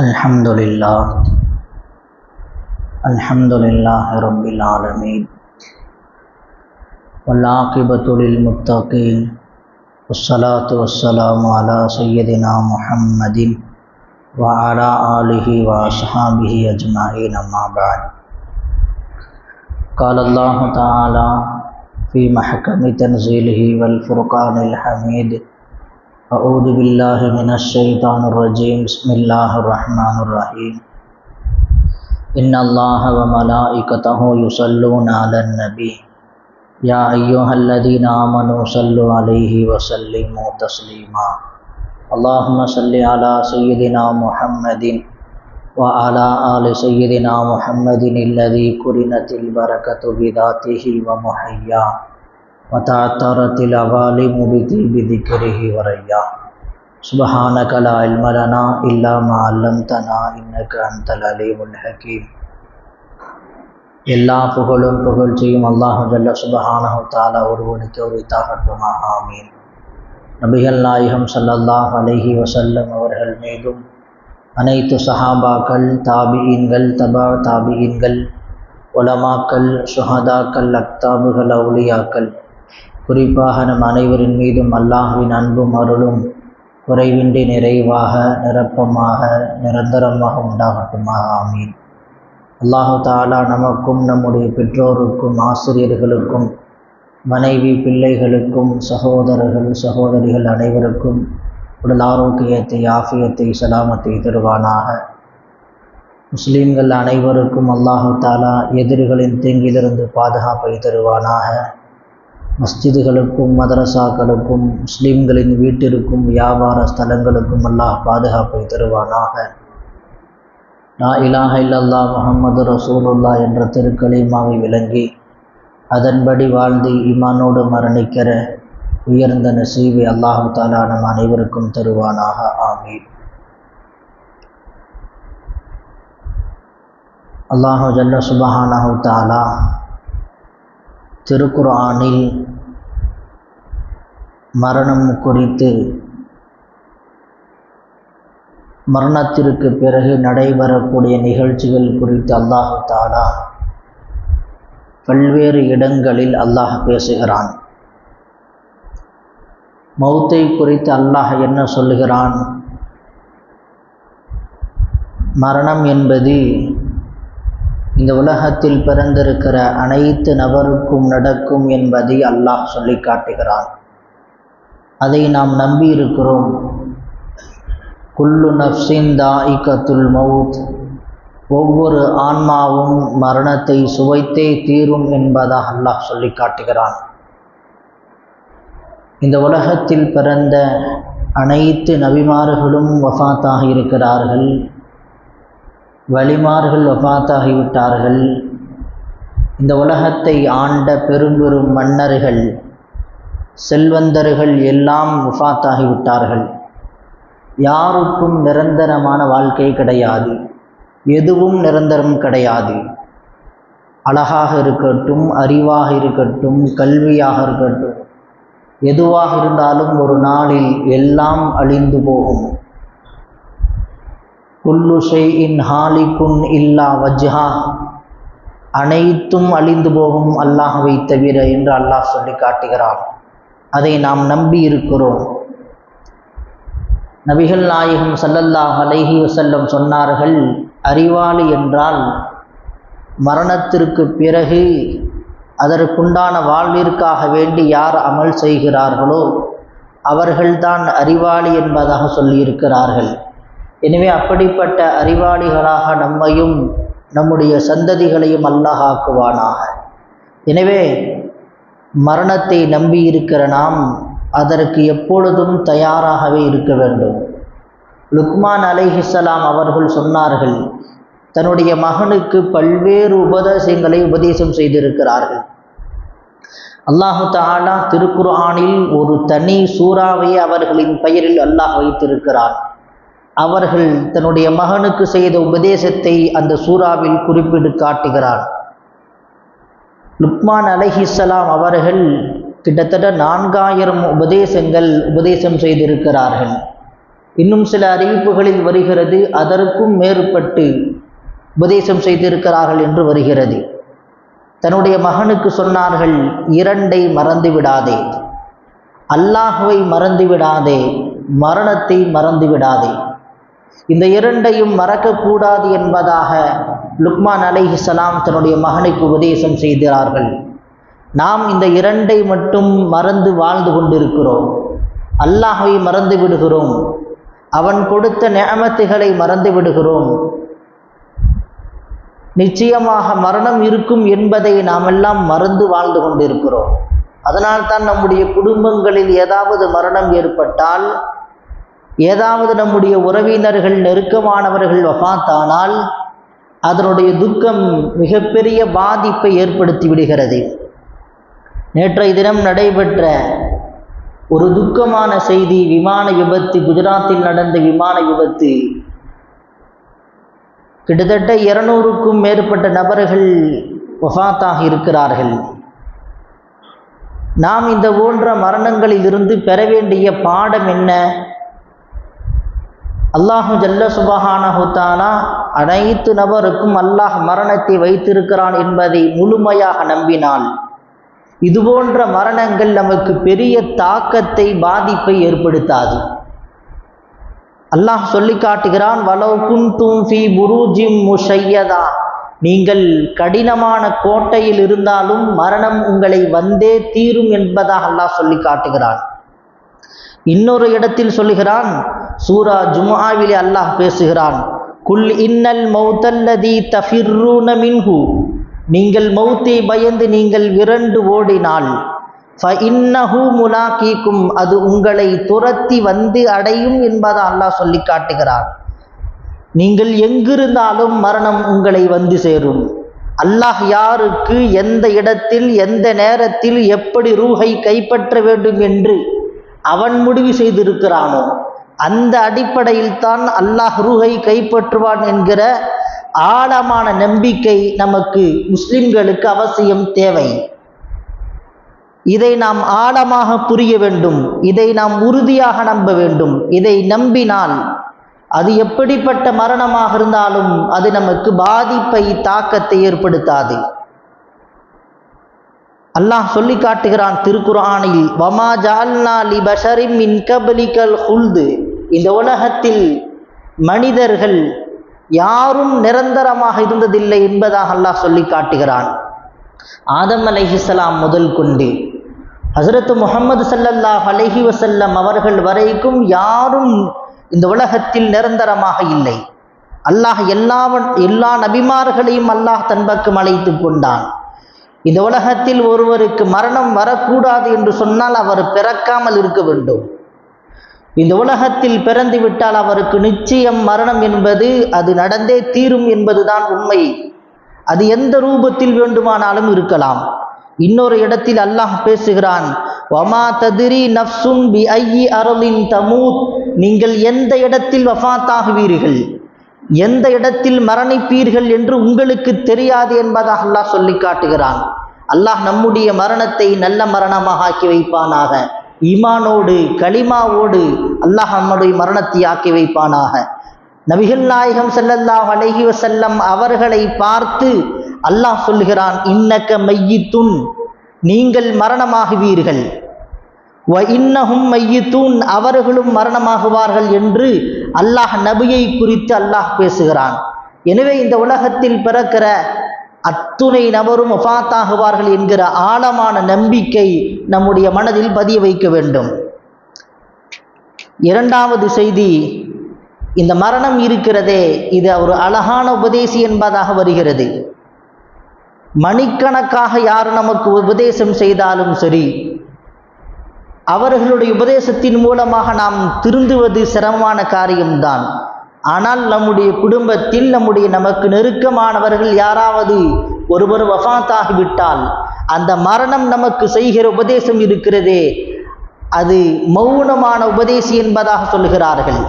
الحمد لله الحمد لله رب العالمين والعاقبة للمتقين والصلاة والسلام على سيدنا محمد وعلى آله وأصحابه أجمعين أما بعد. قال الله تعالى في محكم تنزيله والفرقان الحميد اعوذ باللہ من الشیطان الرجیم بسم اللہ الرحمن الرحیم ان اللہ و ملائکتہ یصلون علی النبی یا ایوہ الذین آمنوا صلو علیہ وسلموا تسلیما اللہم صلی علی سیدنا محمد و علی آل سیدنا محمد الذي قرنت البرکت بذاتہ و ومحیاہ وتعطرت العوالم بطيب ذكره ورياه سبحانك لا علم لنا إلا ما علمتنا إنك أنت العليم الحكيم எல்லா புகழும் புகழ்ச்சியும் அல்லாஹு ஜல்ல சுபஹானஹு தாலா ஒருவனுக்கு உரித்தாகட்டுமாக ஆமீன் நபிகள் நாயகம் ஸல்லல்லாஹு அலைஹி வஸல்லம் அவர்கள் மீதும் அனைத்து சஹாபாக்கள் தாபியீன்கள் தபா தாபியீன்கள் உலமாக்கள் சுஹதாக்கள் அக்தாபுகள் அவுலியாக்கள் குறிப்பாக நம் அனைவரின் மீதும் அல்லாஹுவின் அன்பும் அருளும் குறைவின்றி நிறைவாக நிரப்பமாக நிரந்தரமாக உண்டாகட்டுமாக. ஆமீன். அல்லாஹு தாலா நமக்கும் நம்முடைய பெற்றோருக்கும் ஆசிரியர்களுக்கும் மனைவி பிள்ளைகளுக்கும் சகோதரர்கள் சகோதரிகள் அனைவருக்கும் உடல் ஆரோக்கியத்தை ஆஃபியத்தை சலாமத்தை தருவானாக. முஸ்லீம்கள் அனைவருக்கும் அல்லாஹு தாலா எதிரிகளின் தீங்கிலிருந்து பாதுகாப்பை தருவானாக. மஸ்ஜிதுகளுக்கும் மதரசாக்களுக்கும் முஸ்லீம்களின் வீட்டிற்கும் வியாபார ஸ்தலங்களுக்கும் அல்லாஹ் பாதுகாப்பை தருவானாக. லா இலாஹ இல்லல்லா முகமது ரசூலுல்லா என்ற திருக்கலிமாவை விளங்கி அதன்படி வாழ்ந்து இமானோடு மரணிக்கிற உயர்ந்த நசீவை அல்லாஹு தாலா நம் அனைவருக்கும் தருவானாக. ஆமீன். அல்லாஹு ஜல்ல சுபஹானஹு தாலா திருக்குர்ஆனில் மரணம் குறித்து மரணத்திற்கு பிறகு நடைபெறக்கூடிய நிகழ்ச்சிகள் குறித்து அல்லாஹு தாலா பல்வேறு இடங்களில் அல்லாஹ் பேசுகிறான். மௌத்தை குறித்து அல்லாஹ் என்ன சொல்லுகிறான்? மரணம் என்பது இந்த உலகத்தில் பிறந்திருக்கிற அனைத்து நபருக்கும் நடக்கும் என்பதை அல்லாஹ் சொல்லி காட்டுகிறான் அதை நாம் நம்பி இருக்கிறோம் குல்லு நப்சின் தாயிகத்துல் மவுத். ஒவ்வொரு ஆன்மாவும் மரணத்தை சுவைத்தே தீரும் என்பதாக அல்லாஹ் சொல்லி காட்டுகிறான். இந்த உலகத்தில் பிறந்த அனைத்து நபிமார்களும் வஃபாத்தாக இருக்கிறார்கள். வலிமார்கள் வஃபாத்தாகிவிட்டார்கள் இந்த உலகத்தை ஆண்ட பெரும்பெரும் மன்னர்கள் செல்வந்தர்கள் எல்லாம் வஃபாத்தாகிவிட்டார்கள் யாருக்கும் நிரந்தரமான வாழ்க்கை கிடையாது. எதுவும் நிரந்தரம் கிடையாது. அழகாக இருக்கட்டும் அறிவாக இருக்கட்டும் கல்வியாக இருக்கட்டும் எதுவாக இருந்தாலும் ஒரு நாளில் எல்லாம் அழிந்து போகும். குல்லு இன் ஹாலிக்குன் இல்லா வஜ்ஹா. அனைத்தும் அழிந்து போகும் அல்லாஹவை தவிர என்று அல்லாஹ் சொல்லி காட்டுகிறான். அதை நாம் நம்பி இருக்கிறோம். நபிகள் நாயகம் சல்லல்லாஹ் அலைஹி வசல்லம் சொன்னார்கள் அறிவாளி என்றால் மரணத்திற்கு பிறகு அதற்குண்டான வாழ்விற்காக வேண்டி யார் அமல் செய்கிறார்களோ அவர்கள்தான் அறிவாளி என்பதாக சொல்லியிருக்கிறார்கள். எனவே அப்படிப்பட்ட அறிவாளிகளாக நம்மையும் நம்முடைய சந்ததிகளையும் அல்லாஹாக்குவானாக எனவே மரணத்தை நம்பி இருக்கிற நாம் அதற்கு எப்பொழுதும் தயாராகவே இருக்க வேண்டும். லுக்மான் அலைஹிஸ்ஸலாம் அவர்கள் சொன்னார்கள் தன்னுடைய மகனுக்கு பல்வேறு உபதேசங்களை உபதேசம் செய்திருக்கிறார்கள். அல்லாஹு தாலா திருக்குர்ஆனில் ஒரு தனி சூறாவை அவர்களின் பெயரில் அல்லாஹ் வைத்திருக்கிறார் அவர்கள் தன்னுடைய மகனுக்கு செய்த உபதேசத்தை அந்த சூறாவில் குறிப்பிட்டு காட்டுகிறார் லுக்மான் அலஹிஸ்லாம் அவர்கள் கிட்டத்தட்ட நான்காயிரம் உபதேசங்கள் உபதேசம் செய்திருக்கிறார்கள். இன்னும் சில அறிவிப்புகளில் வருகிறது அதற்கும் மேற்பட்டு உபதேசம் செய்திருக்கிறார்கள் என்று வருகிறது. தன்னுடைய மகனுக்கு சொன்னார்கள் இரண்டை மறந்து விடாதே. அல்லாஹுவை மறந்து விடாதே. மரணத்தை மறந்து விடாதே. இந்த இரண்டையும் மறக்கக்கூடாது என்பதாக லுக்மான் சலாம் தன்னுடைய மகனுக்கு உபதேசம் செய்கிறார்கள். நாம் இந்த இரண்டை மட்டும் மறந்து வாழ்ந்து கொண்டிருக்கிறோம். அல்லாஹை மறந்து விடுகிறோம். அவன் கொடுத்த நியமத்துகளை மறந்து விடுகிறோம். நிச்சயமாக மரணம் இருக்கும் என்பதை நாம் எல்லாம் மறந்து வாழ்ந்து கொண்டிருக்கிறோம். அதனால்தான் நம்முடைய குடும்பங்களில் ஏதாவது மரணம் ஏற்பட்டால் ஏதாவது நம்முடைய உறவினர்கள் நெருக்கமானவர்கள் வஃத்தானால் அதனுடைய துக்கம் மிகப்பெரிய பாதிப்பை ஏற்படுத்தி விடுகிறது. நேற்றைய தினம் நடைபெற்ற ஒரு துக்கமான செய்தி விமான விபத்து குஜராத்தில் நடந்த விமான விபத்து. கிட்டத்தட்ட இருநூறுக்கும் மேற்பட்ட நபர்கள் வஃத்தாக இருக்கிறார்கள். நாம் இந்த போன்ற மரணங்களில் இருந்து பெற வேண்டிய பாடம் என்ன? அல்லாஹு ஜல்ல சுபஹானஹுத்தானா அனைத்து நபருக்கும் அல்லாஹ் மரணத்தை வைத்திருக்கிறான் என்பதை முழுமையாக நம்பினால் இதுபோன்ற மரணங்கள் நமக்கு பெரிய தாக்கத்தை பாதிப்பை ஏற்படுத்தாது. அல்லாஹ் சொல்லி காட்டுகிறான் வலவு குன்தும் ஃபி புரூஜிம் முஷையதா. நீங்கள் கடினமான கோட்டையில் இருந்தாலும் மரணம் உங்களை வந்தே தீரும் என்பதாக அல்லாஹ் சொல்லி காட்டுகிறான். இன்னொரு இடத்தில் சொல்லுகிறான் சூரா ஜுமாவிலே அல்லாஹ் பேசுகிறான். குல் இன்னல் மௌத்தல்லதி தஃபிர்ரூன மின்ஹு. நீங்கள் மௌத்தை பயந்து நீங்கள் விரண்டு ஓடினால். ஃப இன்னஹு முலாக்கீக்கும். அது உங்களை துரத்தி வந்து அடையும் என்பதை அல்லாஹ் சொல்லி காட்டுகிறான். நீங்கள் எங்கிருந்தாலும் மரணம் உங்களை வந்து சேரும். அல்லாஹ் யாருக்கு எந்த இடத்தில் எந்த நேரத்தில் எப்படி ரூஹை கைப்பற்ற வேண்டும் என்று அவன் முடிவு செய்திருக்கிறானோ அந்த அடிப்படையில் தான் அல்லாஹ் ரூஹை கைப்பற்றுவான் என்கிற ஆழமான நம்பிக்கை நமக்கு முஸ்லிம்களுக்கு அவசியம் தேவை. இதை நாம் ஆழமாக புரிய வேண்டும். இதை நாம் உறுதியாக நம்ப வேண்டும். இதை நம்பினால் அது எப்படிப்பட்ட மரணமாக இருந்தாலும் அது நமக்கு பாதிப்பை தாக்கத்தை ஏற்படுத்தாது. அல்லாஹ் சொல்லி காட்டுகிறான் திருக்குறானில் வமா ஜால்னா லி பஷரிம் மின் கபலிகல் ஹுல்து இந்த உலகத்தில் மனிதர்கள் யாரும் நிரந்தரமாக இருந்ததில்லை என்பதாக அல்லாஹ் சொல்லி காட்டுகிறான். ஆதம் அலைஹிஸ்ஸலாம் முதல் கொண்டு. ஹசரத் முகமது சல்லல்லாஹ் அலஹி வசல்லம் அவர்கள் வரைக்கும் யாரும் இந்த உலகத்தில் நிரந்தரமாக இல்லை. அல்லாஹ் எல்லாவன் எல்லா நபிமார்களையும் அல்லாஹ் தன் பக்கம் அழைத்து கொண்டான். இந்த உலகத்தில் ஒருவருக்கு மரணம் வரக்கூடாது என்று சொன்னால் அவர் பிறக்காமல் இருக்க வேண்டும். இந்த உலகத்தில் பிறந்து விட்டால் அவருக்கு நிச்சயம் மரணம் என்பது அது நடந்தே தீரும் என்பதுதான் உண்மை. அது எந்த ரூபத்தில் வேண்டுமானாலும் இருக்கலாம். இன்னொரு இடத்தில் அல்லாஹ் பேசுகிறான் வமா ததிரி நஃப்சுன் பி ஐயி அருளின் தமூத். நீங்கள் எந்த இடத்தில் வஃத்தாகுவீர்கள்? எந்த இடத்தில் மரணிப்பீர்கள் என்று உங்களுக்கு தெரியாது என்பதாக அல்லாஹ் சொல்லி காட்டுகிறான். அல்லாஹ் நம்முடைய மரணத்தை நல்ல மரணமாக ஆக்கி வைப்பானாக. ஈமானோடு களிமாவோடு அல்லாஹ் நம்முடைய மரணத்தை ஆக்கி வைப்பானாக. நபிகள் நாயகம் செல்லல்லாஹ் அலஹி வசல்லம் அவர்களை பார்த்து அல்லாஹ் சொல்லுகிறான் இன்னக்க மையித்துன் நீங்கள் மரணமாகுவீர்கள். வ இன்னஹும் மையித்தூன் அவர்களும் மரணமாகுவார்கள் என்று அல்லாஹ் நபியை குறித்து அல்லாஹ் பேசுகிறான். எனவே இந்த உலகத்தில் பிறக்கிற அத்துணை நபரும் ஒஃபாத்தாகுவார்கள் என்கிற ஆழமான நம்பிக்கை நம்முடைய மனதில் பதிய வைக்க வேண்டும். இரண்டாவது செய்தி இந்த மரணம் இருக்கிறதே இது ஒரு அழகான உபதேசி என்பதாக வருகிறது. மணிக்கணக்காக யார் நமக்கு உபதேசம் செய்தாலும் சரி அவர்களுடைய உபதேசத்தின் மூலமாக நாம் திருந்துவது சிரமமான காரியம்தான். ஆனால் நம்முடைய குடும்பத்தில் நம்முடைய நமக்கு நெருக்கமானவர்கள் யாராவது ஒருவர் வஃத்தாகிவிட்டால் அந்த மரணம் நமக்கு செய்கிற உபதேசம் இருக்கிறதே அது மௌனமான உபதேசி என்பதாக சொல்கிறார்கள்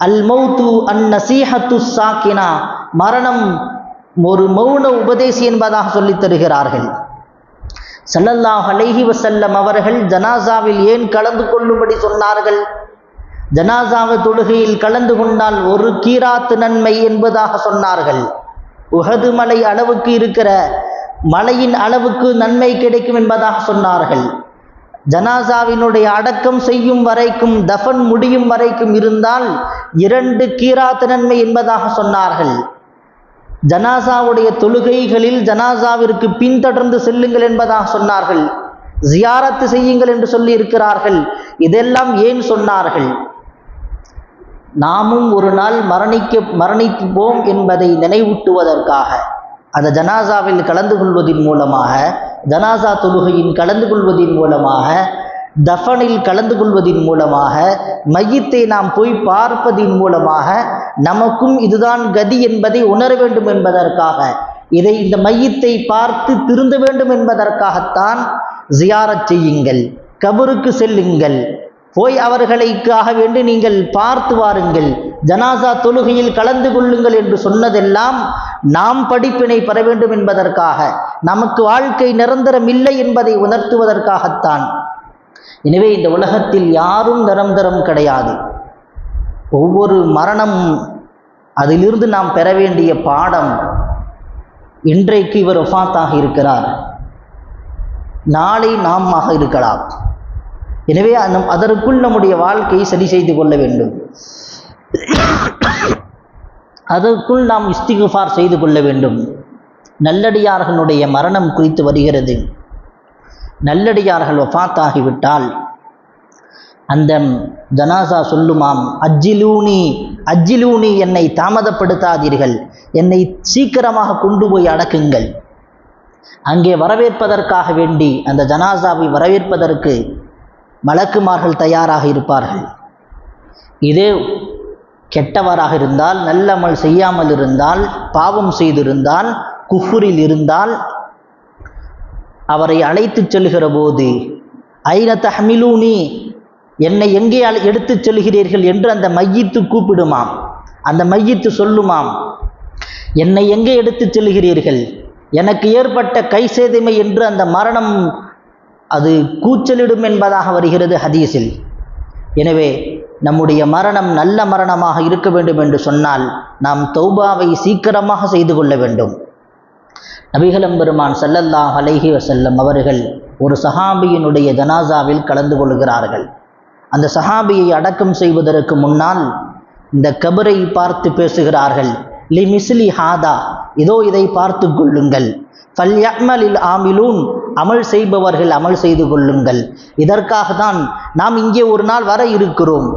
அல் மௌத்து அன் நசீஹத்து சாக்கினா மரணம் ஒரு மௌன உபதேசி என்பதாக சொல்லித் தருகிறார்கள். சல்லல்லாஹ் அலைஹி வசல்லம் அவர்கள் ஜனாசாவில் ஏன் கலந்து கொள்ளும்படி சொன்னார்கள்? ஜனாசாவை தொழுகையில் கலந்து கொண்டால் ஒரு கீராத்து நன்மை என்பதாக சொன்னார்கள். உகது மலை அளவுக்கு இருக்கிற மலையின் அளவுக்கு நன்மை கிடைக்கும் என்பதாக சொன்னார்கள். ஜனாசாவினுடைய அடக்கம் செய்யும் வரைக்கும் தஃபன் முடியும் வரைக்கும் இருந்தால் இரண்டு கீராத்து நன்மை என்பதாக சொன்னார்கள். ஜனாசாவுடைய தொழுகைகளில் ஜனாசாவிற்கு பின்தொடர்ந்து செல்லுங்கள் என்பதாக சொன்னார்கள். ஜியாரத்து செய்யுங்கள் என்று சொல்லி இருக்கிறார்கள் இதெல்லாம் ஏன் சொன்னார்கள்? நாமும் ஒரு நாள் மரணிக்க மரணிப்போம் என்பதை நினைவூட்டுவதற்காக. அந்த ஜனாசாவில் கலந்து கொள்வதன் மூலமாக ஜனாசா தொழுகையின் கலந்து கொள்வதன் மூலமாக தஃபனில் கலந்து கொள்வதின் மூலமாக மையத்தை நாம் போய் பார்ப்பதின் மூலமாக நமக்கும் இதுதான் கதி என்பதை உணர வேண்டும் என்பதற்காக. இதை இந்த மையத்தை பார்த்து திருந்த வேண்டும் என்பதற்காகத்தான் ஜியாரச் செய்யுங்கள் கபருக்கு செல்லுங்கள். போய் அவர்களுக்காக வேண்டி நீங்கள் பார்த்து வாருங்கள். ஜனாசா தொழுகையில் கலந்து கொள்ளுங்கள் என்று சொன்னதெல்லாம் நாம் படிப்பினை பெற வேண்டும் என்பதற்காக. நமக்கு வாழ்க்கை நிரந்தரம் இல்லை என்பதை உணர்த்துவதற்காகத்தான். எனவே இந்த உலகத்தில் யாரும் நிரந்தரம் கிடையாது. ஒவ்வொரு மரணம் அதிலிருந்து நாம் பெற வேண்டிய பாடம் இன்றைக்கு இவர் ஒஃபாத்தாக இருக்கிறார். நாளை நாம் ஆக இருக்கலாம். எனவே அந்த அதற்குள் நம்முடைய வாழ்க்கையை சரி செய்து கொள்ள வேண்டும். அதற்குள் நாம் இஸ்திகுஃபார் செய்து கொள்ள வேண்டும். நல்லடியார்களுடைய மரணம் குறித்து வருகிறது. நல்லடியார்கள் ஒஃபாத்தாகிவிட்டால் அந்த ஜனாசா சொல்லுமாம் அஜ்ஜிலூனி அஜ்ஜிலூனி என்னை தாமதப்படுத்தாதீர்கள். என்னை சீக்கிரமாக கொண்டு போய் அடக்குங்கள். அங்கே வரவேற்பதற்காக வேண்டி அந்த ஜனாசாவை வரவேற்பதற்கு மலக்குமார்கள் தயாராக இருப்பார்கள். இதே கெட்டவராக இருந்தால் நல்லமல் செய்யாமல் இருந்தால் பாவம் செய்திருந்தால் குஃபுரில் இருந்தால் அவரை அழைத்துச் செல்கிற போது ஐன தஹ்மிலூனி? என்னை எங்கே எடுத்துச் செல்கிறீர்கள் என்று அந்த மையத்து கூப்பிடுமாம். அந்த மையத்து சொல்லுமாம் என்னை எங்கே எடுத்துச் செல்கிறீர்கள் எனக்கு ஏற்பட்ட கை சேதைமை என்று அந்த மரணம் அது கூச்சலிடும் என்பதாக வருகிறது ஹதீஸில். எனவே நம்முடைய மரணம் நல்ல மரணமாக இருக்க வேண்டும் என்று சொன்னால் நாம் தௌபாவை சீக்கிரமாக செய்து கொள்ள வேண்டும். நபிகளம் பெருமான் சல்லல்லாஹ் அலைஹி வசல்லம் அவர்கள் ஒரு சஹாபியினுடைய ஜனாசாவில் கலந்து கொள்கிறார்கள். அந்த சஹாபியை அடக்கம் செய்வதற்கு முன்னால் இந்த கபரை பார்த்து பேசுகிறார்கள். லி மிஸ்லி ஹாதா இதோ இதை பார்த்து கொள்ளுங்கள். ஃபல்யமலில் ஆமிலூன் அமல் செய்பவர்கள் அமல் செய்து கொள்ளுங்கள். இதற்காக தான் நாம் இங்கே ஒரு நாள் வர இருக்கிறோம்.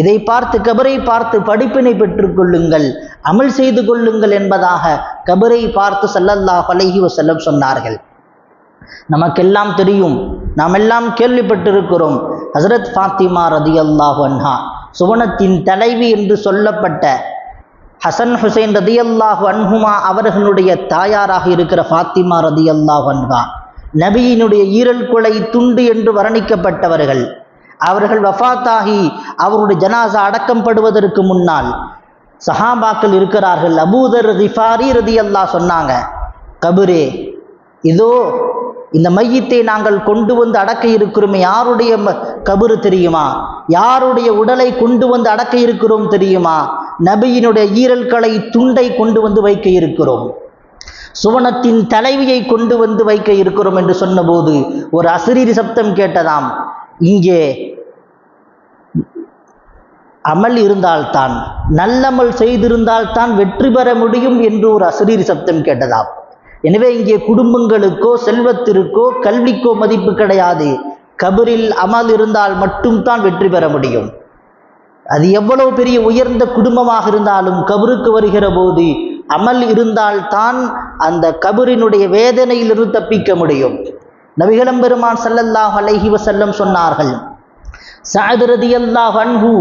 இதை பார்த்து கபரை பார்த்து படிப்பினை பெற்றுக்கொள்ளுங்கள் அமல் செய்து கொள்ளுங்கள் என்பதாக கபரை பார்த்து செல்லல்லா அலைஹி வஸல்லம் சொன்னார்கள். நமக்கெல்லாம் தெரியும். நாம் எல்லாம் கேள்விப்பட்டிருக்கிறோம். ஹசரத் ஃபாத்திமா ரதியல்லாஹு அன்ஹா சுவனத்தின் தலைவி என்று சொல்லப்பட்ட ஹசன் ஹுசைன் ரதியல்லாஹு அன்ஹுமா அவர்களுடைய தாயாராக இருக்கிற ஃபாத்திமா ரதி அல்லாஹ் அன்ஹா நபியினுடைய ஈரல் கொலை துண்டு என்று வர்ணிக்கப்பட்டவர்கள். அவர்கள் வஃபாத்தாகி அவருடைய ஜனாசா அடக்கம் படுவதற்கு முன்னால் சஹாபாக்கள் இருக்கிறார்கள். அபூதர் ரிஃபாரி ரதியல்லாஹ் சொன்னாங்க கபுரே இதோ இந்த மையத்தை நாங்கள் கொண்டு வந்து அடக்க இருக்கிறோமே யாருடைய ம- கபரு தெரியுமா? யாருடைய உடலை கொண்டு வந்து அடக்க இருக்கிறோம் தெரியுமா? நபியினுடைய ஈரல்களை துண்டை கொண்டு வந்து வைக்க இருக்கிறோம். சுவனத்தின் தலைவியை கொண்டு வந்து வைக்க இருக்கிறோம் என்று சொன்னபோது ஒரு அசிரீரி சப்தம் கேட்டதாம். இங்கே அமல் இருந்தால்தான் நல்லமல் செய்திருந்தால்தான் வெற்றி பெற முடியும் என்று ஒரு அசிரீரி சப்தம் கேட்டதாம். எனவே இங்கே குடும்பங்களுக்கோ செல்வத்திற்கோ கல்விக்கோ மதிப்பு கிடையாது. கபரில் அமல் இருந்தால் மட்டும்தான் வெற்றி பெற முடியும். அது எவ்வளவு பெரிய உயர்ந்த குடும்பமாக இருந்தாலும் கபருக்கு வருகிற போது அமல் இருந்தால்தான் அந்த கபரினுடைய வேதனையிலிருந்து தப்பிக்க முடியும். நபிகளம் பெருமான் சல்லல்லாஹ் அலைஹி வசல்லம் சொன்னார்கள் சஅத் ரதியல்லாஹு அன்ஹு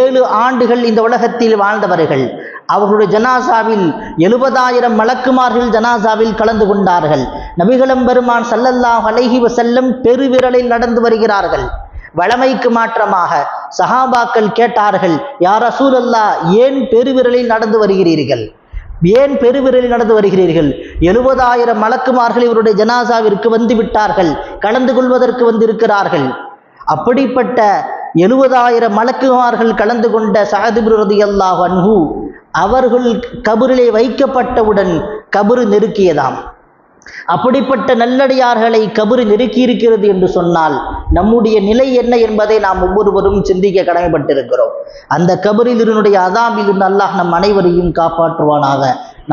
ஏழு ஆண்டுகள் இந்த உலகத்தில் வாழ்ந்தவர்கள். அவர்களுடைய ஜனாசாவில் எழுபதாயிரம் மலக்குமார்கள் ஜனாசாவில் கலந்து கொண்டார்கள். நபிகளம் பெருமான் சல்லல்லாஹ் அலைஹி வசல்லம் பெருவிரலில் நடந்து வருகிறார்கள். வளமைக்கு மாற்றமாக சஹாபாக்கள் கேட்டார்கள் யார் ரசூலல்லா ஏன் பெருவிரலில் நடந்து வருகிறீர்கள்? ஏன் பெருவிரலில் நடந்து வருகிறீர்கள்? எழுபதாயிரம் மலக்குமார்கள் இவருடைய ஜனாசாவிற்கு வந்து விட்டார்கள் கலந்து கொள்வதற்கு வந்திருக்கிறார்கள். அப்படிப்பட்ட எழுபதாயிரம் மலக்குமார்கள் கலந்து கொண்ட சாதிபிரதி அல்லாஹ் அன்ஹு அவர்கள் கபரிலே வைக்கப்பட்டவுடன் கபரு நெருக்கியதாம். அப்படிப்பட்ட நல்லடியார்களை கபரு நெருக்கி இருக்கிறது என்று சொன்னால் நம்முடைய நிலை என்ன என்பதை நாம் ஒவ்வொருவரும் சிந்திக்க கடமைப்பட்டிருக்கிறோம். அந்த கபரில் இதனுடைய அதாமில் இருந்து அல்லாஹ் நம் அனைவரையும் காப்பாற்றுவானாக.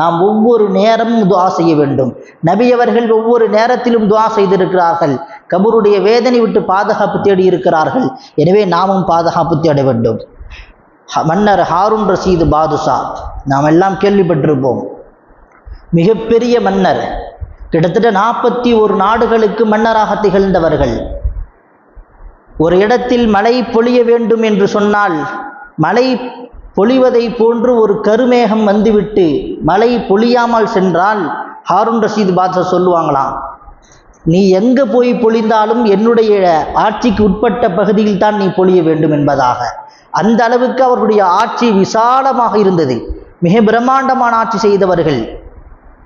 நாம் ஒவ்வொரு நேரமும் துவா செய்ய வேண்டும். நபியவர்கள் ஒவ்வொரு நேரத்திலும் துவா செய்திருக்கிறார்கள். கபருடைய வேதனை விட்டு பாதுகாப்பு தேடி இருக்கிறார்கள் எனவே நாமும் பாதுகாப்பு தேட வேண்டும். மன்னர் ஹாரூன் ரசீது பாதுஷா நாம் எல்லாம் கேள்விப்பட்டிருப்போம். மிகப்பெரிய மன்னர் கிட்டத்தட்ட நாற்பத்தி ஒரு நாடுகளுக்கு மன்னராக திகழ்ந்தவர்கள். ஒரு இடத்தில் மழை பொழிய வேண்டும் என்று சொன்னால் மழை பொழிவதை போன்று ஒரு கருமேகம் வந்துவிட்டு மழை பொழியாமல் சென்றால் ஹாரூன் ரஷீத் பாதுஷா சொல்லுவாங்களாம் நீ எங்கே போய் பொழிந்தாலும் என்னுடைய ஆட்சிக்கு உட்பட்ட பகுதியில் தான் நீ பொழிய வேண்டும் என்பதாக. அந்த அளவுக்கு அவர்களுடைய ஆட்சி விசாலமாக இருந்தது. மிக பிரம்மாண்டமான ஆட்சி செய்தவர்கள்.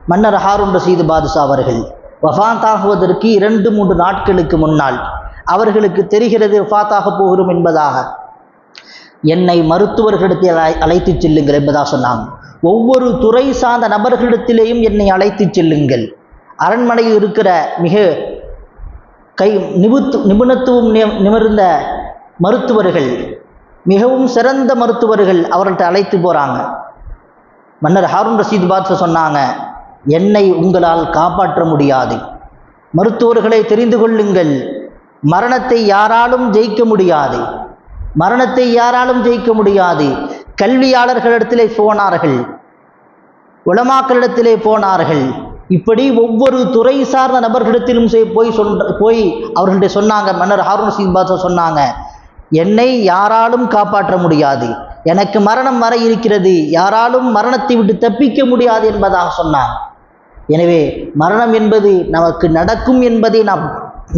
மன்னர் ஹாரூன் ரசீது பாதுஷா அவர்கள். வஃபாத் ஆகுவதற்கு இரண்டு மூன்று நாட்களுக்கு முன்னால் அவர்களுக்கு தெரிகிறது வஃபாத்தாக போகிறோம் என்பதாக. என்னை மருத்துவர்களிடத்தில் அழை அழைத்துச் செல்லுங்கள் என்பதாக சொன்னாங்க ஒவ்வொரு துறை சார்ந்த நபர்களிடத்திலேயும் என்னை அழைத்துச் செல்லுங்கள். அரண்மனையில் இருக்கிற மிக கை நிபுத்து நிபுணத்துவம் நி- நிமிர்ந்த மருத்துவர்கள் மிகவும் சிறந்த மருத்துவர்கள் அவர்கள்ட்ட அழைத்து போகிறாங்க மன்னர் ஹாரூன் ரஷீத் பாத்ஷா சொன்னாங்க என்னை உங்களால் காப்பாற்ற முடியாது. மருத்துவர்களை தெரிந்து கொள்ளுங்கள். மரணத்தை யாராலும் ஜெயிக்க முடியாது. மரணத்தை யாராலும் ஜெயிக்க முடியாது. கல்வியாளர்களிடத்திலே போனார்கள். உளமாக்களிடத்திலே போனார்கள். இப்படி ஒவ்வொரு துறை சார்ந்த நபர்களிடத்திலும் போய் சொல்ற போய் அவர்கள்ட்ட சொன்னாங்க. மன்னர் ஹாரூன் ரஷீத் பாத்ஷா சொன்னாங்க என்னை யாராலும் காப்பாற்ற முடியாது. எனக்கு மரணம் வர இருக்கிறது. யாராலும் மரணத்தை விட்டு தப்பிக்க முடியாது என்பதாக சொன்னார். எனவே மரணம் என்பது நமக்கு நடக்கும் என்பதை நாம்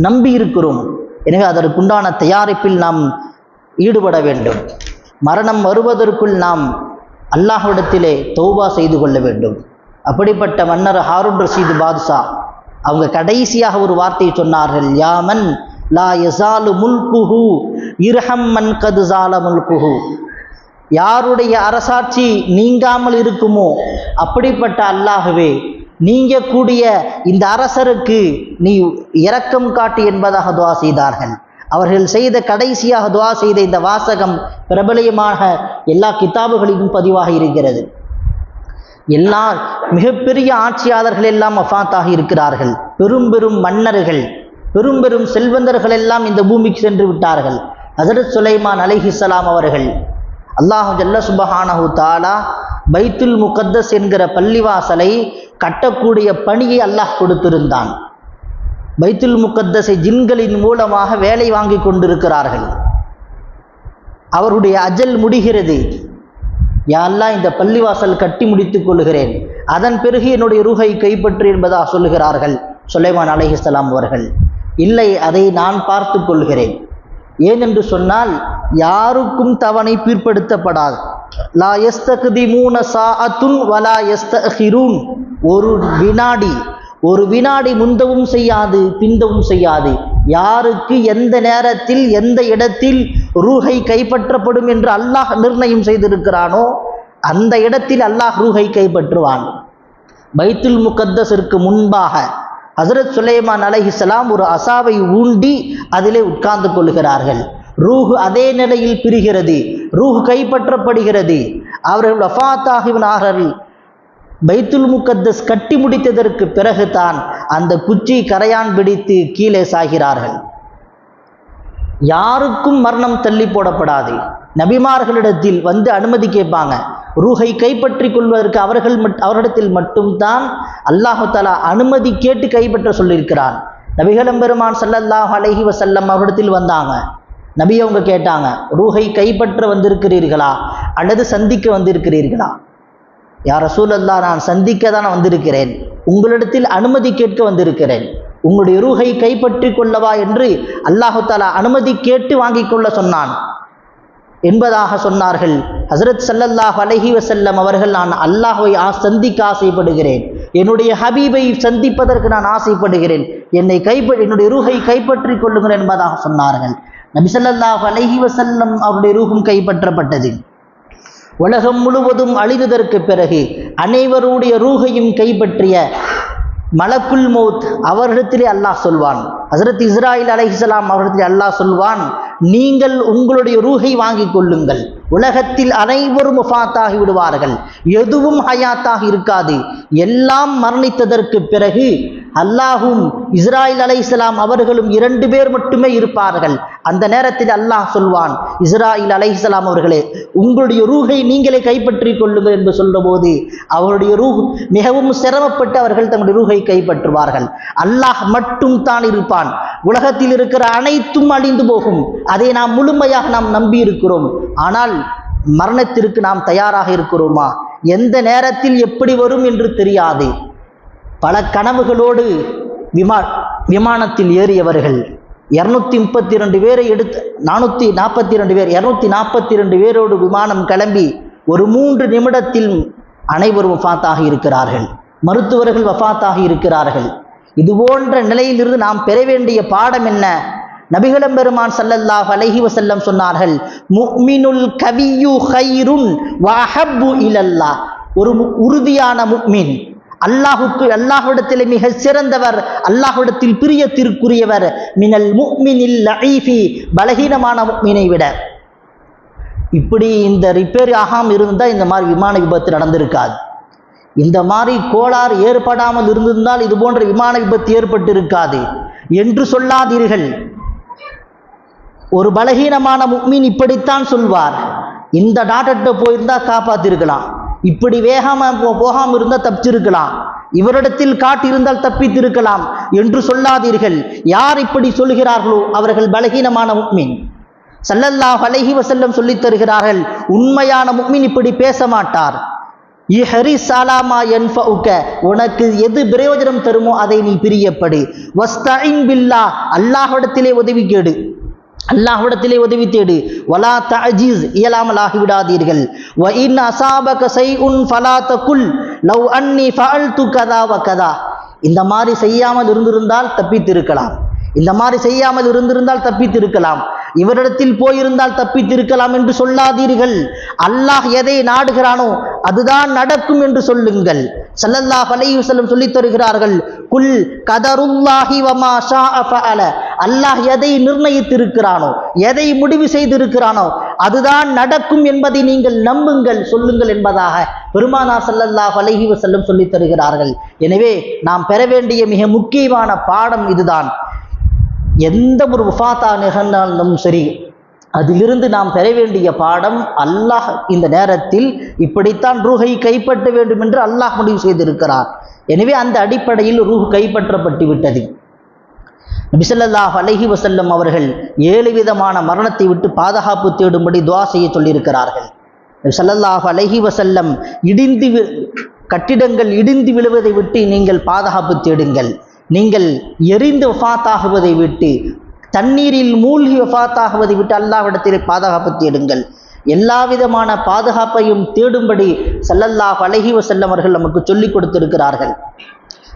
நம்பி இருக்கிறோம். எனவே அதற்குண்டான தயாரிப்பில் நாம் ஈடுபட வேண்டும். மரணம் வருவதற்குள் நாம் அல்லாஹ்விடத்திலே தௌபா செய்து கொள்ள வேண்டும். அப்படிப்பட்ட மன்னர் ஹாரூன் ரஷீது பாதுஷா அவங்க கடைசியாக ஒரு வார்த்தையை சொன்னார்கள் யாமன் லா யசாலு முல்குஹு இர்ஹம் மன் கது சால முல்குஹு. யாருடைய அரசாட்சி நீங்காமல் இருக்குமோ அப்படிப்பட்ட அல்லாகவே நீங்கக்கூடிய இந்த அரசருக்கு நீ இரக்கம் காட்டு என்பதாக துவா செய்தார்கள். அவர்கள் செய்த கடைசியாக துவா செய்த இந்த வாசகம் பிரபலியமாக எல்லா கிதாபுகளிலும் பதிவாக இருக்கிறது. எல்லா மிகப்பெரிய ஆட்சியாளர்கள் எல்லாம் அஃபாத்தாக இருக்கிறார்கள். பெரும் பெரும் மன்னர்கள் பெரும் பெரும் செல்வந்தர்கள் எல்லாம் இந்த பூமிக்கு சென்று விட்டார்கள். ஹசரத் சுலைமான் அலைஹிஸ்ஸலாம் அவர்கள். அல்லாஹு ஜல்ல சுபஹானஹு தாலா பைத்துல் முகத்தஸ் என்கிற பள்ளிவாசலை கட்டக்கூடிய பணியை அல்லாஹ் கொடுத்திருந்தான். பைத்துல் முகத்தஸை ஜின்களின் மூலமாக வேலை வாங்கி கொண்டிருக்கிறார்கள். அவருடைய அஜல் முடிகிறது. யா அல்லாஹ் இந்த பள்ளிவாசல் கட்டி முடித்துக் கொள்கிறேன். அதன் பிறகு என்னுடைய ரூகை கைப்பற்று என்பதாக சொல்லுகிறார்கள் சுலைமான் அலைஹிஸ்ஸலாம் அவர்கள். இல்லை அதை நான் பார்த்து கொள்கிறேன். ஏனென்று சொன்னால் யாருக்கும் தவணை பிற்படுத்தப்படாது. லா எஸ்தகுதி மூன சாஅத்துன் வலா எஸ்தஹிரூன் ஒரு வினாடி ஒரு வினாடி முந்தவும் செய்யாது பிந்தவும் செய்யாது. யாருக்கு எந்த நேரத்தில் எந்த இடத்தில் ரூஹை கைப்பற்றப்படும் என்று அல்லாஹ் நிர்ணயம் செய்திருக்கிறானோ அந்த இடத்தில் அல்லாஹ் ரூஹை கைப்பற்றுவான். பைத்துல் முகத்தஸிற்கு முன்பாக ஹசரத் சுலைமான் அலைஹிஸ்ஸலாம் ஒரு அசாவை ஊண்டி அதிலே உட்கார்ந்து கொள்கிறார்கள். ரூஹ் அதே நிலையில் பிரிகிறது. ரூஹ் கைப்பற்றப்படுகிறது. அவர்கள் வஃபாத்தாகிவினார்கள் பைத்துல் முக்கத்தஸ் கட்டி முடித்ததற்கு பிறகுதான் அந்த குச்சி கரையான் பிடித்து கீழே சாகிறார்கள். யாருக்கும் மரணம் தள்ளி போடப்படாது. நபிமார்களிடத்தில் வந்து அனுமதி கேட்பாங்க. ரூஹை கைப்பற்றி கொள்வதற்கு அவர்கள் மட் அவரிடத்தில் மட்டும்தான் அல்லாஹு தஆலா அனுமதி கேட்டு கைப்பற்ற சொல்லியிருக்கிறான். நபிகளம் பெருமான் ஸல்லல்லாஹு அலைஹி வஸல்லம் அவரிடத்தில் வந்தாங்க. நபி அவங்க கேட்டாங்க ரூஹை கைப்பற்ற வந்திருக்கிறீர்களா? அல்லது சந்திக்க வந்திருக்கிறீர்களா? யார் ரசூலல்லா நான் சந்திக்க தான் வந்திருக்கிறேன். உங்களிடத்தில் அனுமதி கேட்க வந்திருக்கிறேன். உங்களுடைய ரூஹை கைப்பற்றி கொள்ளவா? என்று அல்லாஹு தாலா அனுமதி கேட்டு வாங்கிக் கொள்ள சொன்னான். என்பதாக சொன்னார்கள். ஹசரத் சல்லல்லாஹ் அலஹி வசல்லம் அவர்கள் நான் அல்லாஹுவை ஆ சந்திக்க ஆசைப்படுகிறேன். என்னுடைய ஹபீபை சந்திப்பதற்கு நான் ஆசைப்படுகிறேன். என்னை கைப்ப என்னுடைய ரூஹை கைப்பற்றி கொள்ளுங்கள் என்பதாக சொன்னார்கள். நபிசல்லாஹ் அலஹி வசல்லம் அவருடைய ரூஹும் கைப்பற்றப்பட்டது. உலகம் முழுவதும் அழிந்ததற்கு பிறகு அனைவருடைய ரூகையும் கைப்பற்றிய மலக்குல் மௌத் அவர்களிடத்திலே அல்லாஹ் சொல்வான். ஹசரத் இஸ்ராயில் அலைஹிஸ்ஸலாம் அவர்களிடத்திலே அல்லாஹ் சொல்வான் நீங்கள் உங்களுடைய ரூஹை வாங்கிக் கொள்ளுங்கள். உலகத்தில் அனைவரும் முஃபாத்தாகி விடுவார்கள். எதுவும் ஹயாத்தாக இருக்காது. எல்லாம் மரணித்ததற்கு பிறகு அல்லாஹும் இஸ்ராயில் அலைஹிஸ்ஸலாம் அவர்களும் இரண்டு பேர் மட்டுமே இருப்பார்கள். அந்த நேரத்தில் அல்லாஹ் சொல்வான் இஸ்ராயில் அலைஹிஸ்ஸலாம் அவர்களே உங்களுடைய ரூகை நீங்களே கைப்பற்றிக் கொள்ளுங்கள் என்று சொல்லும்போது அவருடைய ரூஹ் மிகவும் சிரமப்பட்டு அவர்கள் தங்களுடைய ரூகை கைப்பற்றுவார்கள். அல்லாஹ் மட்டும் தான் இருப்பான். உலகத்தில் இருக்கிற அனைத்தும் அழிந்து போகும். அதை நாம் முழுமையாக நாம் நம்பி இருக்கிறோம். ஆனால் மரணத்திற்கு நாம் தயாராக இருக்கிறோமா? எந்த நேரத்தில் எப்படி வரும் என்று தெரியாது. பல கனவுகளோடு விமா விமானத்தில் ஏறியவர்கள். இரநூத்தி முப்பத்தி ரெண்டு பேரை எடுத்து நானூற்றி நாற்பத்தி ரெண்டு பேர் இரநூத்தி நாற்பத்தி ரெண்டு பேரோடு விமானம் கிளம்பி ஒரு மூன்று நிமிடத்தில் அனைவரும் வஃபாத்தாக இருக்கிறார்கள். மருத்துவர்கள் வஃபாத்தாக இருக்கிறார்கள். இது போன்ற நிலையிலிருந்து நாம் பெற வேண்டிய பாடம் என்ன? நபிகளம் பெருமான் சல்லல்லாஹ் அலஹி வசல்லம் சொன்னார்கள் முக்மினுல் கவியு ஹைருன் வஹப்பு இலல்லா ஒரு உறுதியான முக்மின் அல்லாஹுக்கு அல்லாஹுடத்தில் மிக சிறந்தவர் அல்லாஹுடத்தில் பிரியத்திற்குரியவர் மினல் முக்மினில் லஈஃபி பலகீனமான முக்மினை விட. இப்படி இந்த ரிப்பேர் ஆகாமல் இருந்தால் இந்த மாதிரி விமான விபத்து நடந்திருக்காது. இந்த மாதிரி கோளாறு ஏற்படாமல் இருந்திருந்தால் இது போன்ற விமான விபத்து ஏற்பட்டு இருக்காது என்று சொல்லாதீர்கள். ஒரு பலகீனமான முக்மீன் இப்படித்தான் சொல்வார். இந்த டாக்டர்கிட்ட போயிருந்தா காப்பாத்திருக்கலாம். இப்படி வேகாம போ- போகாம இருந்தால் தப்பிச்சிருக்கலாம். இவரிடத்தில் காட்டியிருந்தால் தப்பித்திருக்கலாம் என்று சொல்லாதீர்கள். யார் இப்படி சொல்கிறார்களோ அவர்கள் பலகீனமான முக்மீன். சல்லல்லா அலைஹி வசல்லம் சொல்லித் தருகிறார்கள் உண்மையான முக்மீன் இப்படி பேச மாட்டார். இஹரிஸ் என் யன்ஃபஉக உனக்கு எது பிரயோஜனம் தருமோ அதை நீ பிரியப்படு. வஸ்தின் பில்லா அல்லாஹ்விடத்திலே உதவி கேடு அல்லாஹ்விடத்திலே உதவி தேடு. வலா தஜீஸ் இயலாமல் ஆகிவிடாதீர்கள் வ இன் அசாபக ஷைஉன் ஃபலா தகுல் லவ் அன்னி ஃபஅல்து கதா வ கதா. இந்த மாதிரி செய்யாமல் இருந்திருந்தால் தப்பித்திருக்கலாம். இந்த மாதிரி செய்யாமல் இருந்திருந்தால் தப்பித்திருக்கலாம். இவரிடத்தில் போயிருந்தால் தப்பித்திருக்கலாம் என்று சொல்லாதீர்கள். அல்லாஹ் எதை நாடுகிறானோ அதுதான் நடக்கும் என்று சொல்லுங்கள். சல்லல்லா அலைஹி சொல்லித் தருகிறார்கள் குல் கதருல்லாஹி வமா அஃப அல அல்லாஹ் எதை நிர்ணயித்திருக்கிறானோ எதை முடிவு செய்திருக்கிறானோ அதுதான் நடக்கும் என்பதை நீங்கள் நம்புங்கள் சொல்லுங்கள் என்பதாக பெருமானா சல்லல்லாஹ் அலஹி வசல்லம் சொல்லித் தருகிறார்கள். எனவே நாம் பெற வேண்டிய மிக முக்கியமான பாடம் இதுதான். எந்த ஒரு உஃபாத்தா நிகழ்ந்தாலும் சரி அதிலிருந்து நாம் பெற வேண்டிய பாடம் அல்லாஹ் இந்த நேரத்தில் இப்படித்தான் ரூஹை கைப்பற்ற வேண்டும் என்று அல்லாஹ் முடிவு செய்திருக்கிறார். எனவே அந்த அடிப்படையில் ரூஹ் கைப்பற்றப்பட்டு விட்டது. நபிசல்லாஹ் அலஹி வசல்லம் அவர்கள் ஏழு விதமான மரணத்தை விட்டு பாதுகாப்பு தேடும்படி துவா செய்ய சொல்லியிருக்கிறார்கள். ஸல்லல்லாஹு அலஹி வசல்லம் இடிந்து கட்டிடங்கள் இடிந்து விழுவதை விட்டு நீங்கள் பாதுகாப்பு தேடுங்கள். நீங்கள் எரிந்து வஃபாத்தாகுவதை விட்டு தண்ணீரில் மூழ்கி வஃபாத்தாகுவதை விட்டு அல்லாஹ்விடத்தில் பாதுகாப்பு தேடுங்கள். எல்லா விதமான பாதுகாப்பையும் தேடும்படி சல்லல்லாஹ் அழகி வஸல்லம் அவர்கள் நமக்கு சொல்லிக் கொடுத்திருக்கிறார்கள்.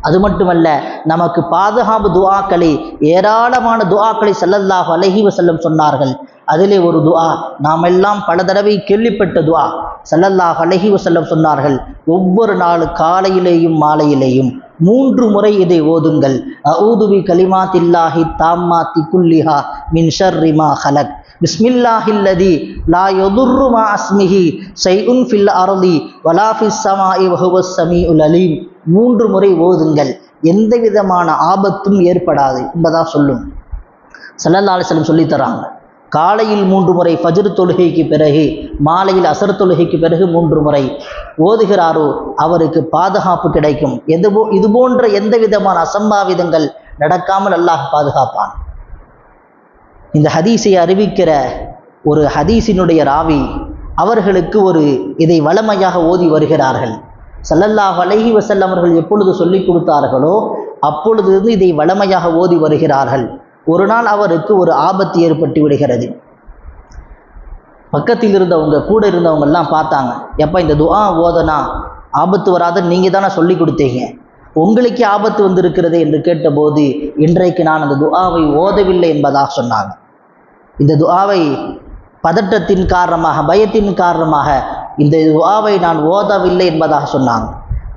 அது மட்டுமல்ல நமக்கு பாதுகாப்பு துவாக்களை ஏராளமான துவாக்களை செல்லல்லாஹ் அலைஹி வசல்லம் சொன்னார்கள். அதிலே ஒரு துவா நாம் எல்லாம் பல தடவை கேள்விப்பட்ட துவா ஸல்லல்லாஹு அலைஹி வசல்லம் சொன்னார்கள் ஒவ்வொரு நாள் காலையிலேயும் மாலையிலேயும் மூன்று முறை இதை ஓதுங்கள். அஊதுபி கலிமாத்தில்லாஹி தாம்மா திகுல்லிஹா மின் ஷர்ரிமா ஹலக். பிஸ்மில்லாஹில்லதி லா யதுர்ரு மா அஸ்மிஹி சைஉன் ஃபில் அர்தி வலாஃபிஸ் சமாஇ வஹுவஸ் சமி ஸமீஉல் அலீம் மூன்று முறை ஓதுங்கள் எந்த விதமான ஆபத்தும் ஏற்படாது என்பதா சொல்லும் ஸல்லல்லாஹு அலைஹி சொல்லித்தராங்க சொல்லித் தராங்க காலையில் மூன்று முறை ஃபஜ்ர் தொழுகைக்கு பிறகு மாலையில் அசர் தொழுகைக்கு பிறகு மூன்று முறை ஓதுகிறாரோ அவருக்கு பாதுகாப்பு கிடைக்கும் எது போ இது போன்ற எந்த விதமான அசம்பாவிதங்கள் நடக்காமல் அல்லாஹ் பாதுகாப்பான் இந்த ஹதீஸை அறிவிக்கிற ஒரு ஹதீஸினுடைய ராவி அவர்களுக்கு ஒரு இதை வளமையாக ஓதி வருகிறார்கள். சல்லல்லாஹ் அலஹி வஸல்லம் அவர்கள் எப்பொழுது சொல்லிக் கொடுத்தார்களோ அப்பொழுது இதை வளமையாக ஓதி வருகிறார்கள். ஒரு நாள் அவருக்கு ஒரு ஆபத்து ஏற்பட்டு விடுகிறது. பக்கத்தில் இருந்தவங்க கூட இருந்தவங்கெல்லாம் பார்த்தாங்க எப்போ இந்த துஆ ஓதனா? ஆபத்து வராதுன்னு நீங்கள் தானே சொல்லி கொடுத்தீங்க. உங்களுக்கே ஆபத்து வந்திருக்கிறது என்று கேட்டபோது இன்றைக்கு நான் அந்த துஆவை ஓதவில்லை என்பதாக சொன்னாங்க. இந்த துஆவை பதட்டத்தின் காரணமாக பயத்தின் காரணமாக இந்த துஆவை நான் ஓதவில்லை என்பதாக சொன்னாங்க.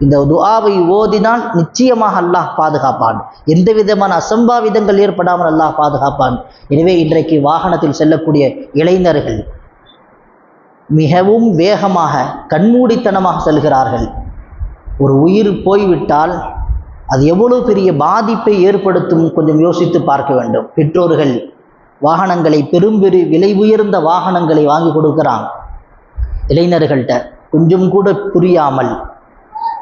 இந்த துஆவை ஓதினால் நிச்சயமாக அல்லாஹ் பாதுகாப்பான். எந்த விதமான அசம்பாவிதங்கள் ஏற்படாமல் அல்லாஹ் பாதுகாப்பான். எனவே இன்றைக்கு வாகனத்தில் செல்லக்கூடிய இளைஞர்கள் மிகவும் வேகமாக கண்மூடித்தனமாக செல்கிறார்கள். ஒரு உயிர் போய்விட்டால் அது எவ்வளவு பெரிய பாதிப்பை ஏற்படுத்தும் கொஞ்சம் யோசித்து பார்க்க வேண்டும். பெற்றோர்கள் வாகனங்களை பெரும் பெரு விலை உயர்ந்த வாகனங்களை வாங்கி கொடுக்குறாங்க இளைஞர்கள்ட்ட கொஞ்சம் கூட புரியாமல்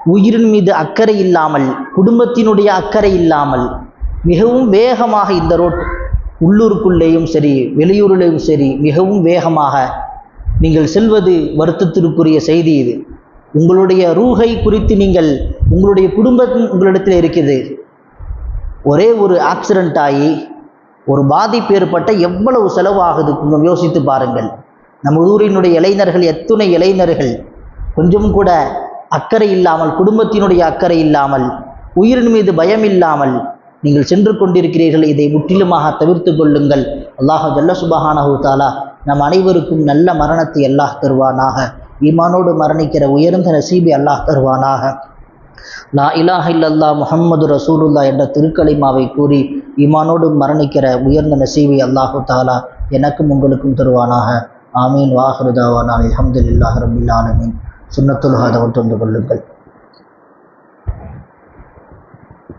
உயிரின் மீது அக்கறை இல்லாமல் குடும்பத்தினுடைய அக்கறை இல்லாமல் மிகவும் வேகமாக இந்த ரோட் உள்ளூருக்குள்ளேயும் சரி வெளியூரிலேயும் சரி மிகவும் வேகமாக நீங்கள் செல்வது வருத்தத்திற்குரிய செய்தி இது. உங்களுடைய ரூகை குறித்து நீங்கள் உங்களுடைய குடும்பம் உங்களிடத்தில் இருக்குது ஒரே ஒரு ஆக்சிடென்ட் ஆகி ஒரு பாதிப்பு ஏற்பட்ட எவ்வளவு செலவாகுது? கொஞ்சம் யோசித்து பாருங்கள். நம்ம ஊரினுடைய இளைஞர்கள் எத்துணை இளைஞர்கள் கொஞ்சம் கூட அக்கறை இல்லாமல் குடும்பத்தினுடைய அக்கறை இல்லாமல் உயிரின் மீது பயம் இல்லாமல் நீங்கள் சென்று கொண்டிருக்கிறீர்கள். இதை முற்றிலுமாக தவிர்த்து கொள்ளுங்கள். அல்லாஹ் ஜல்ல சுபஹானஹூ தாலா நம் அனைவருக்கும் நல்ல மரணத்தை அல்லாஹ் தருவானாக. ஈமானோடு மரணிக்கிற உயர்ந்த நசீபி அல்லாஹ் தருவானாக. லா இலாஹ இல்லல்லா முஹம்மது ரசூலுல்லா என்ற திருக்கலிமாவை கூறி இமானோடு மரணிக்கிற உயர்ந்த நசீவை அல்லாஹு தாலா எனக்கும் உங்களுக்கும் தருவானாக. ஆமீன். வாஹருதாவானால் அஹமது ரபில் ஆலமீன். சுன்னத்துல் ஹாதவன் தொண்டு கொள்ளுங்கள்.